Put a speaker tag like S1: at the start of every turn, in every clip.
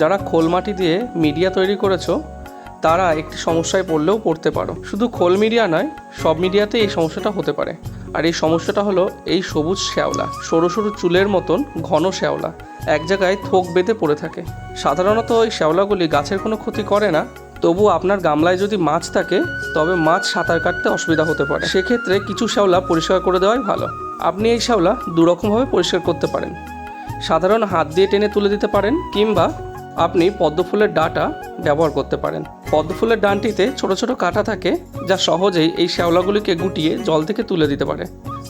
S1: যারা খোল মাটি দিয়ে মিডিয়া তৈরি করেছ, তারা একটি সমস্যায় পড়লেও পড়তে পারো। শুধু খোল মিডিয়া নয়, সব মিডিয়াতে এই সমস্যাটা হতে পারে। আর এই সমস্যাটা হলো এই সবুজ শ্যাওলা, সরু সরু চুলের মতন ঘন শ্যাওলা, এক জায়গায় থোক বেঁধে পড়ে থাকে। সাধারণত ওই শ্যাওলাগুলি গাছের কোনো ক্ষতি করে না, তবু আপনার গামলায় যদি মাছ থাকে, তবে মাছ সাঁতার কাটতে অসুবিধা হতে পারে। সেক্ষেত্রে কিছু শ্যাওলা পরিষ্কার করে দেওয়াই ভালো। আপনি এই শ্যাওলা দুরকমভাবে পরিষ্কার করতে পারেন। সাধারণ হাত দিয়ে টেনে তুলে দিতে পারেন, কিংবা আপনি পদ্মফুলের ডাঁটা ব্যবহার করতে পারেন। পদ্মফুলের ডানটিতে ছোট ছোট কাঁটা থাকে যা সহজেই এই শ্যাওলাগুলিকে গুটিয়ে জল থেকে তুলে দিতে পারে।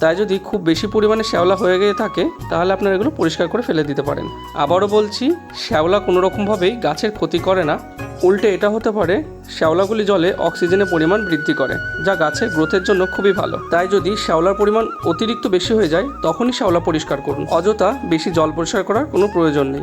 S1: তাই যদি খুব বেশি পরিমাণে শ্যাওলা হয়ে গিয়ে থাকে, তাহলে আপনারা এগুলো পরিষ্কার করে ফেলে দিতে পারেন। আবারও বলছি, শ্যাওলা কোনো রকমভাবেই গাছের ক্ষতি করে না। উল্টে এটা হতে পারে, শ্যাওলাগুলি জলে অক্সিজেনের পরিমাণ বৃদ্ধি করে, যা গাছের গ্রোথের জন্য খুবই ভালো। তাই যদি শ্যাওলার পরিমাণ অতিরিক্ত বেশি হয়ে যায়, তখনই শ্যাওলা পরিষ্কার করুন। অযথা বেশি জল পরিষ্কার করার কোনো প্রয়োজন নেই।